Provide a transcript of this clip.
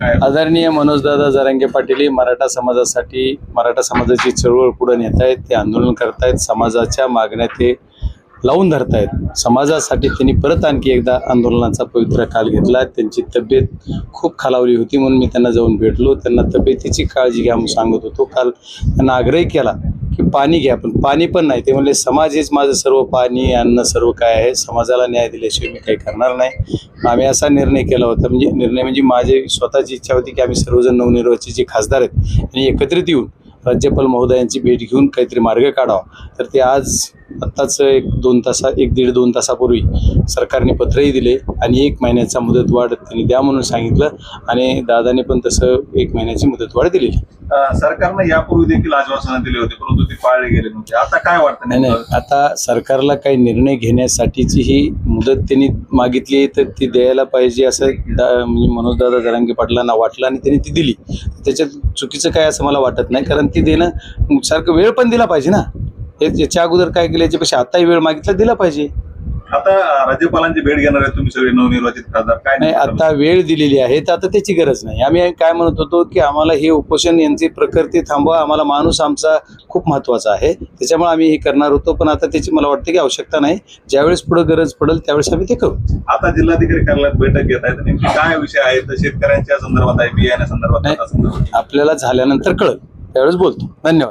आदरणीय मनोजदादा जरांगे पाटील हे मराठा समाजासाठी मराठा समाजाची चळवळ पुढे नेत आहेत ते आंदोलन करतायत समाजाच्या मागण्या ते लावून धरतायत. समाजासाठी त्यांनी परत आणखी एकदा आंदोलनाचा पवित्र काल घेतला त्यांची तब्येत खूप खालावली होती म्हणून मी त्यांना जाऊन भेटलो. त्यांना तब्येतीची काळजी घ्या म्हणून सांगत होतो. काल त्यांना आग्रही केला. की पाणी घ्या पण पाणी पण नाही. ते म्हणले समाज हेच माझं सर्व पाणी अन्न सर्व काय आहे? समाजाला न्याय दिल्याशिवाय मी काही करणार नाही. आम्ही असा निर्णय केला होता. म्हणजे निर्णय म्हणजे माझी स्वतःची इच्छा होती की आम्ही सर्वजण नवनिर्वाचित जे खासदार आहेत आणि एकत्रित येऊन राज्यपाल महोदयांची भेट घेऊन काहीतरी मार्ग काढावा. तर ते आज आत्ताच एक दोन तासा एक दीड दोन तासापूर्वी सरकारने पत्रही दिले आणि एक महिन्याचा मुदतवाढ त्यांनी द्या म्हणून सांगितलं आणि दादाने पण तसं एक महिन्याची मुदतवाढ दिलेली. सरकारनं यापूर्वी देखील आश्वासनं दिली होती परंतु ते पाळले गेले नव्हते. आता काय वाटतं नाही नाही? आता सरकारला काही निर्णय घेण्यासाठीची ही मुदत त्यांनी मागितली आहे तर ती द्यायला पाहिजे असं दा म्हणजे मनोजदादा जरांगे पाटलांना वाटलं आणि त्यांनी ती दिली. त्याच्यात चुकीचं काय असं मला वाटत नाही कारण ती देणं सारखं वेळ पण दिला पाहिजे ना. हे याच्या अगोदर काय केलं याच्यापेक्षा आताही वेळ मागितला दिला पाहिजे. आता राज्यपालांची भेट घेणार आहे तुम्ही सगळे नवनिर्वाचित खासदार. काय नाही आता वेळ दिलेली आहे तर आता त्याची गरज नाही. आम्ही काय म्हणत होतो की आम्हाला हे उपोषण यांची प्रकृती थांबवा आम्हाला माणूस आमचा खूप महत्त्वाचा आहे. त्याच्यामुळे आम्ही हे करणार होतो पण आता त्याची मला वाटतं की आवश्यकता नाही. ज्यावेळेस पुढे गरज पडेल त्यावेळेस आम्ही ते करू. आता जिल्हाधिकारी कार्यालयात बैठक घेत आहेत नेमकी काय विषय आहेत शेतकऱ्यांच्या संदर्भात आहे बियाण्या संदर्भात. आपल्याला झाल्यानंतर कळेल. त्यावेळेस बोलतो. धन्यवाद.